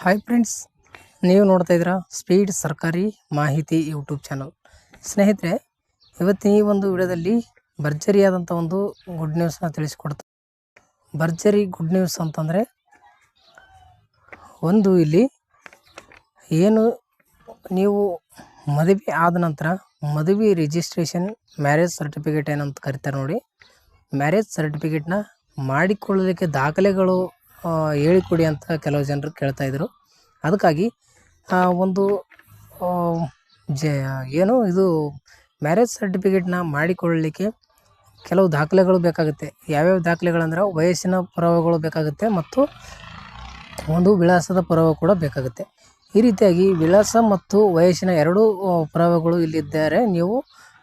Hi friends ನೀವು ನೋಡ್ತಾ ಇದ್ದೀರಾ ಸ್ಪೀಡ್ ಸರ್ಕಾರಿ ಮಾಹಿತಿ ಯೂಟ್ಯೂಬ್ ಚಾನಲ್ ಸ್ನೇಹಿತರೆ ಇವತ್ತಿನ ಈ ಒಂದು ವಿಡಿಯೋದಲ್ಲಿ ಭರ್ಜರಿಯಾದಂಥ ಒಂದು ಗುಡ್ ನ್ಯೂಸ್ನ ತಿಳಿಸ್ಕೊಡ್ತಾ ಭರ್ಜರಿ ಗುಡ್ ನ್ಯೂಸ್ ಅಂತಂದರೆ, ಒಂದು ಇಲ್ಲಿ ಏನು ನೀವು ಮದುವೆ ಆದ ನಂತರ ಮದುವೆ ರಿಜಿಸ್ಟ್ರೇಷನ್ ಮ್ಯಾರೇಜ್ ಸರ್ಟಿಫಿಕೇಟ್ ಏನಂತ ಕರಿತಾರೆ ನೋಡಿ. ಮ್ಯಾರೇಜ್ ಸರ್ಟಿಫಿಕೇಟ್ನ ಮಾಡಿಕೊಳ್ಳಲಿಕ್ಕೆ ದಾಖಲೆಗಳು ಹೇಳಿಕೊಡಿ ಅಂತ ಕೆಲವು ಜನರು ಕೇಳ್ತಾ ಇದ್ರು. ಅದಕ್ಕಾಗಿ ಒಂದು ಜ, ಏನು ಇದು ಮ್ಯಾರೇಜ್ ಸರ್ಟಿಫಿಕೇಟ್ನ ಮಾಡಿಕೊಳ್ಳಲಿಕ್ಕೆ ಕೆಲವು ದಾಖಲೆಗಳು ಬೇಕಾಗುತ್ತೆ. ಯಾವ್ಯಾವ ದಾಖಲೆಗಳಂದ್ರೆ ವಯಸ್ಸಿನ ಪುರಾವೆಗಳು ಬೇಕಾಗುತ್ತೆ ಮತ್ತು ಒಂದು ವಿಳಾಸದ ಪುರಾವೆ ಕೂಡ ಬೇಕಾಗುತ್ತೆ. ಈ ರೀತಿಯಾಗಿ ವಿಳಾಸ ಮತ್ತು ವಯಸ್ಸಿನ ಎರಡೂ ಪುರಾವೆಗಳು ಇಲ್ಲಿದ್ದಾರೆ ನೀವು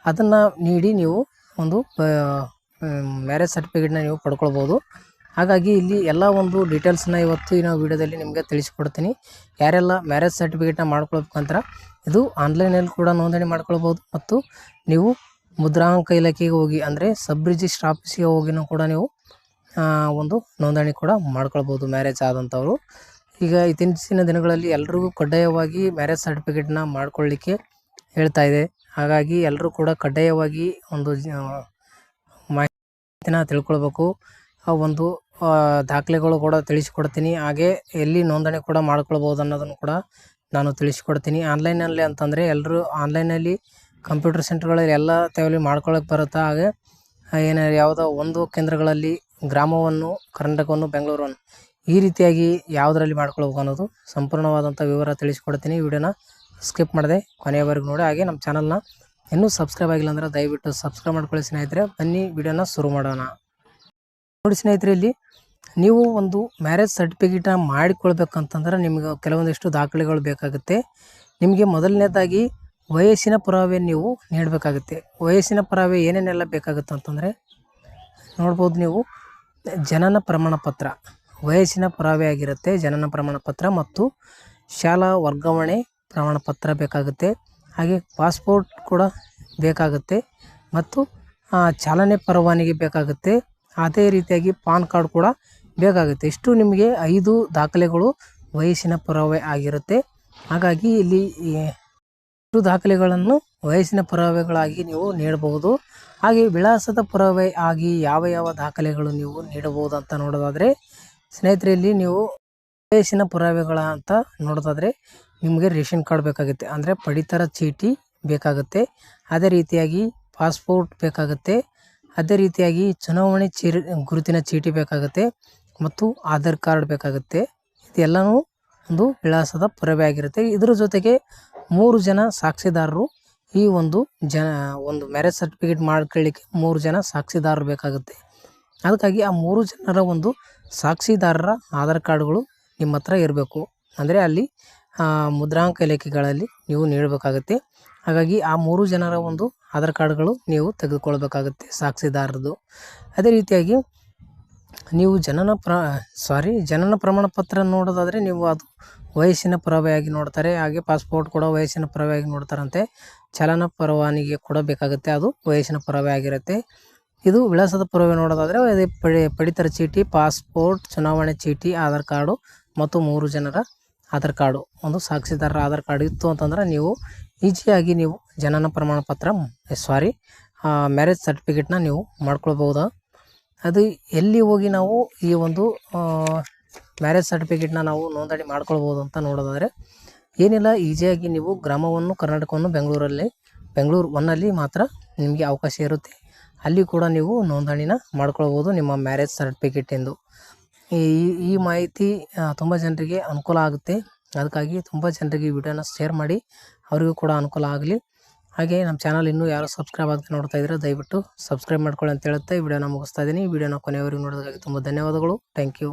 ಅದನ್ನು ನೀಡಿ ನೀವು ಒಂದು ಮ್ಯಾರೇಜ್ ಸರ್ಟಿಫಿಕೇಟ್ನ ನೀವು ಪಡ್ಕೊಳ್ಬೋದು. ಹಾಗಾಗಿ ಇಲ್ಲಿ ಎಲ್ಲ ಒಂದು ಡೀಟೇಲ್ಸ್ನ ಇವತ್ತು ಈ ವೀಡಿಯೋದಲ್ಲಿ ನಿಮಗೆ ತಿಳಿಸ್ಕೊಡ್ತೀನಿ. ಯಾರೆಲ್ಲ ಮ್ಯಾರೇಜ್ ಸರ್ಟಿಫಿಕೇಟ್ನ ಮಾಡ್ಕೊಳ್ಬೇಕಂತ ಇದು ಆನ್ಲೈನಲ್ಲಿ ಕೂಡ ನೋಂದಣಿ ಮಾಡ್ಕೊಳ್ಬೋದು. ಮತ್ತು ನೀವು ಮುದ್ರಾಂಕ ಇಲಾಖೆಗೆ ಹೋಗಿ, ಅಂದರೆ ಸಬ್ ರಿಜಿಸ್ಟ್ರ್ ಆಫೀಸಿಗೆ ಹೋಗಿನೂ ಕೂಡ ನೀವು ಒಂದು ನೋಂದಣಿ ಕೂಡ ಮಾಡ್ಕೊಳ್ಬೋದು ಮ್ಯಾರೇಜ್ ಆದಂಥವ್ರು. ಈಗ ಇತ್ತೀಚಿನ ದಿನಗಳಲ್ಲಿ ಎಲ್ರಿಗೂ ಕಡ್ಡಾಯವಾಗಿ ಮ್ಯಾರೇಜ್ ಸರ್ಟಿಫಿಕೇಟ್ನ ಮಾಡ್ಕೊಳ್ಳಿಕ್ಕೆ ಹೇಳ್ತಾ ಇದೆ. ಹಾಗಾಗಿ ಎಲ್ಲರೂ ಕೂಡ ಕಡ್ಡಾಯವಾಗಿ ಒಂದು ಮಾಹಿತಿನ ತಿಳ್ಕೊಳ್ಬೇಕು. ಆ ಒಂದು ದಾಖಲೆಗಳು ಕೂಡ ತಿಳಿಸ್ಕೊಡ್ತೀನಿ. ಹಾಗೆ ಎಲ್ಲಿ ನೋಂದಣಿ ಕೂಡ ಮಾಡ್ಕೊಳ್ಬೋದು ಅನ್ನೋದನ್ನು ಕೂಡ ನಾನು ತಿಳಿಸ್ಕೊಡ್ತೀನಿ. ಆನ್ಲೈನಲ್ಲಿ ಅಂತಂದರೆ ಎಲ್ಲರೂ ಆನ್ಲೈನಲ್ಲಿ ಕಂಪ್ಯೂಟರ್ ಸೆಂಟ್ರ್ಗಳಲ್ಲಿ ಎಲ್ಲ ತೆವಲಿ ಮಾಡ್ಕೊಳ್ಳೋಕೆ ಬರುತ್ತಾ? ಹಾಗೆ ಏನು ಯಾವುದೋ ಒಂದು ಕೇಂದ್ರಗಳಲ್ಲಿ ಗ್ರಾಮವನ್ನು, ಕರ್ನಾಟಕವನ್ನು, ಬೆಂಗಳೂರನ್ನು ಈ ರೀತಿಯಾಗಿ ಯಾವುದರಲ್ಲಿ ಮಾಡ್ಕೊಳ್ಬೇಕು ಅನ್ನೋದು ಸಂಪೂರ್ಣವಾದಂಥ ವಿವರ ತಿಳಿಸ್ಕೊಡ್ತೀನಿ. ವಿಡಿಯೋನ ಸ್ಕಿಪ್ ಮಾಡದೆ ಕೊನೆಯವರೆಗೂ ನೋಡಿ. ಹಾಗೆ ನಮ್ಮ ಚಾನಲ್ನ ಇನ್ನೂ ಸಬ್ಸ್ಕ್ರೈಬ್ ಆಗಿಲ್ಲ ಅಂದರೆ ದಯವಿಟ್ಟು ಸಬ್ಸ್ಕ್ರೈಬ್ ಮಾಡ್ಕೊಳ್ಳಿ ಸ್ನೇಹಿತರೆ. ಬನ್ನಿ, ವಿಡಿಯೋನ ಶುರು ಮಾಡೋಣ. ನೋಡಿ ಸ್ನೇಹಿತರೆ, ಇಲ್ಲಿ ನೀವು ಒಂದು ಮ್ಯಾರೇಜ್ ಸರ್ಟಿಫಿಕೇಟ್ನ ಮಾಡಿಕೊಳ್ಬೇಕಂತಂದ್ರೆ ನಿಮಗೆ ಕೆಲವೊಂದಿಷ್ಟು ದಾಖಲೆಗಳು ಬೇಕಾಗುತ್ತೆ. ನಿಮಗೆ ಮೊದಲನೇದಾಗಿ ವಯಸ್ಸಿನ ಪುರಾವೆ ನೀವು ನೀಡಬೇಕಾಗುತ್ತೆ. ವಯಸ್ಸಿನ ಪುರಾವೆ ಏನೇನೆಲ್ಲ ಬೇಕಾಗುತ್ತೆ ಅಂತಂದರೆ, ನೋಡ್ಬೋದು ನೀವು ಜನನ ಪ್ರಮಾಣ ಪತ್ರ. ವಯಸ್ಸಿನ ಪುರಾವೆ ಆಗಿರುತ್ತೆ ಜನನ ಪ್ರಮಾಣ ಪತ್ರ ಮತ್ತು ಶಾಲಾ ವರ್ಗಾವಣೆ ಪ್ರಮಾಣ ಪತ್ರ ಬೇಕಾಗುತ್ತೆ. ಹಾಗೆ ಪಾಸ್ಪೋರ್ಟ್ ಕೂಡ ಬೇಕಾಗುತ್ತೆ ಮತ್ತು ಚಾಲನೆ ಪರವಾನಗಿ ಬೇಕಾಗುತ್ತೆ. ಅದೇ ರೀತಿಯಾಗಿ ಪಾನ್ ಕಾರ್ಡ್ ಕೂಡ ಬೇಕಾಗುತ್ತೆ. ಇಷ್ಟು ನಿಮಗೆ ಐದು ದಾಖಲೆಗಳು ವಯಸ್ಸಿನ ಪುರಾವೆ ಆಗಿರುತ್ತೆ. ಹಾಗಾಗಿ ಇಲ್ಲಿ ಇಷ್ಟು ದಾಖಲೆಗಳನ್ನು ವಯಸ್ಸಿನ ಪುರಾವೆಗಳಾಗಿ ನೀವು ನೀಡಬಹುದು. ಹಾಗೆ ವಿಳಾಸದ ಪುರಾವೆ ಆಗಿ ಯಾವ ಯಾವ ದಾಖಲೆಗಳು ನೀವು ನೀಡಬಹುದು ಅಂತ ನೋಡೋದಾದರೆ, ಸ್ನೇಹಿತರಲ್ಲಿ ನೀವು ವಯಸ್ಸಿನ ಪುರಾವೆಗಳ ಅಂತ ನೋಡೋದಾದರೆ ನಿಮಗೆ ರೇಷನ್ ಕಾರ್ಡ್ ಬೇಕಾಗುತ್ತೆ. ಅಂದರೆ ಪಡಿತರ ಚೀಟಿ ಬೇಕಾಗುತ್ತೆ. ಅದೇ ರೀತಿಯಾಗಿ ಪಾಸ್ಪೋರ್ಟ್ ಬೇಕಾಗುತ್ತೆ. ಅದೇ ರೀತಿಯಾಗಿ ಚುನಾವಣೆ ಚೀರಿ, ಗುರುತಿನ ಚೀಟಿ ಬೇಕಾಗುತ್ತೆ ಮತ್ತು ಆಧಾರ್ ಕಾರ್ಡ್ ಬೇಕಾಗುತ್ತೆ. ಇದೆಲ್ಲನೂ ಒಂದು ವಿಳಾಸದ ಪುರಾವೆ ಆಗಿರುತ್ತೆ. ಇದರ ಜೊತೆಗೆ ಮೂರು ಜನ ಸಾಕ್ಷಿದಾರರು ಈ ಒಂದು ಜನ, ಒಂದು ಮ್ಯಾರೇಜ್ ಸರ್ಟಿಫಿಕೇಟ್ ಮಾಡ್ಕೊಳ್ಳಿಕ್ಕೆ ಮೂರು ಜನ ಸಾಕ್ಷಿದಾರರು ಬೇಕಾಗುತ್ತೆ. ಅದಕ್ಕಾಗಿ ಆ ಮೂರು ಜನರ ಒಂದು ಸಾಕ್ಷಿದಾರರ ಆಧಾರ್ ಕಾರ್ಡ್ಗಳು ನಿಮ್ಮ ಹತ್ರ ಇರಬೇಕು. ಅಂದರೆ ಅಲ್ಲಿ ಮುದ್ರಾಂಕ ಇಲಾಖೆಗಳಲ್ಲಿ ನೀವು ನೀಡಬೇಕಾಗುತ್ತೆ. ಹಾಗಾಗಿ ಆ ಮೂರು ಜನರ ಒಂದು ಆಧಾರ್ ಕಾರ್ಡ್ಗಳು ನೀವು ತೆಗೆದುಕೊಳ್ಬೇಕಾಗುತ್ತೆ ಸಾಕ್ಷಿದಾರರದು. ಅದೇ ರೀತಿಯಾಗಿ ನೀವು ಜನನ ಪ್ರ, ಸಾರಿ, ಜನನ ಪ್ರಮಾಣ ಪತ್ರ ನೋಡೋದಾದರೆ ನೀವು ಅದು ವಯಸ್ಸಿನ ಪುರಾವೆಯಾಗಿ ನೋಡ್ತಾರೆ, ಹಾಗೆ ಪಾಸ್ಪೋರ್ಟ್ ಕೂಡ ವಯಸ್ಸಿನ ಪುರಾವೆಯಾಗಿ ನೋಡ್ತಾರಂತೆ. ಚಲನ ಪರವಾನಿಗೆ ಕೂಡ ಬೇಕಾಗುತ್ತೆ ಅದು ವಯಸ್ಸಿನ ಪುರಾವೆ ಆಗಿರುತ್ತೆ ಇದು ವಿಳಾಸದ ಪುರಾವೆ ನೋಡೋದಾದರೆ ಅದೇ ಪಡಿ, ಪಡಿತರ ಚೀಟಿ, ಪಾಸ್ಪೋರ್ಟ್, ಚುನಾವಣೆ ಚೀಟಿ, ಆಧಾರ್ ಕಾರ್ಡು ಮತ್ತು ಮೂರು ಜನರ ಆಧಾರ್ ಕಾರ್ಡು, ಒಂದು ಸಾಕ್ಷಿದಾರರ ಆಧಾರ್ ಕಾರ್ಡ್ ಇತ್ತು ಅಂತಂದ್ರೆ ನೀವು ಈಜಿಯಾಗಿ ನೀವು ಜನನ ಪ್ರಮಾಣ ಪತ್ರ ಸಾರಿ ಮ್ಯಾರೇಜ್ ಸರ್ಟಿಫಿಕೇಟ್ನ ನೀವು ಮಾಡ್ಕೊಳ್ಬೋದು. ಅದು ಎಲ್ಲಿ ಹೋಗಿ ನಾವು ಈ ಒಂದು ಮ್ಯಾರೇಜ್ ಸರ್ಟಿಫಿಕೇಟ್ನ ನಾವು ನೋಂದಣಿ ಮಾಡ್ಕೊಳ್ಬೋದು ಅಂತ ನೋಡೋದಾದರೆ, ಏನಿಲ್ಲ ಈಸಿಯಾಗಿ ನೀವು ಗ್ರಾಮವನ್ನು, ಕರ್ನಾಟಕವನ್ನು, ಬೆಂಗಳೂರಲ್ಲಿ, ಬೆಂಗಳೂರು ಒನ್ನಲ್ಲಿ ಮಾತ್ರ ನಿಮಗೆ ಅವಕಾಶ ಇರುತ್ತೆ. ಅಲ್ಲಿ ಕೂಡ ನೀವು ನೋಂದಣಿನ ಮಾಡ್ಕೊಳ್ಬೋದು ನಿಮ್ಮ ಮ್ಯಾರೇಜ್ ಸರ್ಟಿಫಿಕೇಟ್ ಎಂದು. ಈ ಈ ಮಾಹಿತಿ ತುಂಬ ಜನರಿಗೆ ಅನುಕೂಲ ಆಗುತ್ತೆ. ಅದಕ್ಕಾಗಿ ತುಂಬ ಜನರಿಗೆ ವಿಡಿಯೋನ ಶೇರ್ ಮಾಡಿ, ಅವರಿಗೂ ಕೂಡ ಅನುಕೂಲ ಆಗಲಿ. ಹಾಗೆ ನಮ್ಮ ಚಾನಲ್ ಇನ್ನೂ ಯಾರು ಸಬ್ಸ್ಕ್ರೈಬ್ ಆಗದೆ ನೋಡ್ತಾ ಇದ್ರೆ ದಯವಿಟ್ಟು ಸಬ್ಸ್ಕ್ರೈಬ್ ಮಾಡ್ಕೊಳ್ಳಿ ಅಂತ ಹೇಳುತ್ತೆ ವಿಡಿಯೋನ ಮುಗಿಸ್ತಾ ಇದ್ದೀನಿ. ಈ ವಿಡಿಯೋನ ಕೊನೆಯವರೆಗೂ ನೋಡೋದಕ್ಕಾಗಿ ತುಂಬ ಧನ್ಯವಾದಗಳು. Thank you.